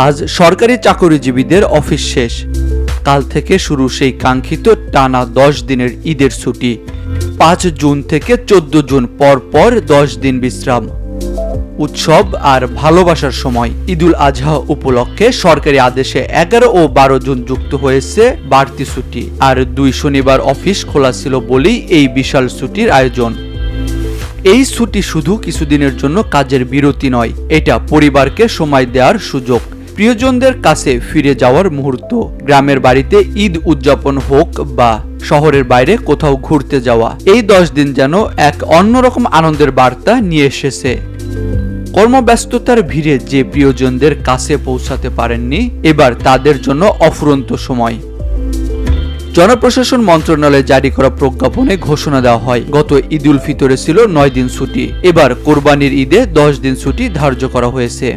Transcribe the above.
আজ সরকারি চাকরিজীবীদের অফিস শেষ। কাল থেকে শুরু সেই কাঙ্ক্ষিত টানা দশ দিনের ঈদের ছুটি। পাঁচ জুন থেকে চোদ্দ জুন পর পর দশ দিন বিশ্রাম। উৎসব আর ভালোবাসার সময় ঈদুল আজহা উপলক্ষে সরকারি আদেশে এগারো ও বারো জুন যুক্ত হয়েছে বাড়তি ছুটি। আর দুই শনিবার অফিস খোলা ছিল বলেই এই বিশাল ছুটির আয়োজন। এই ছুটি শুধু কিছুদিনের জন্য কাজের বিরতি নয়, এটা পরিবারকে সময় দেওয়ার সুযোগ। প্রিয়জনদের কাছে ফিরে যাওয়ার মুহূর্ত। গ্রামের বাড়িতে ঈদ উদযাপন হোক বা শহরের বাইরে কোথাও ঘুরতে যাওয়া, এই দশ দিন যেন এক অন্যরকম আনন্দের বার্তা নিয়ে এসেছে। কর্মব্যস্ততার ভিড়ে যে প্রিয়জনদের কাছে পৌঁছাতে পারেননি, এবার তাদের জন্য অফুরন্ত সময়। জনপ্রশাসন মন্ত্রণালয় জারি করা প্রজ্ঞাপনে ঘোষণা দেওয়া হয়, গত ঈদুল ফিতরে ছিল নয় দিন ছুটি। এবার কোরবানির ঈদে দশ দিন ছুটি ধার্য করা হয়েছে।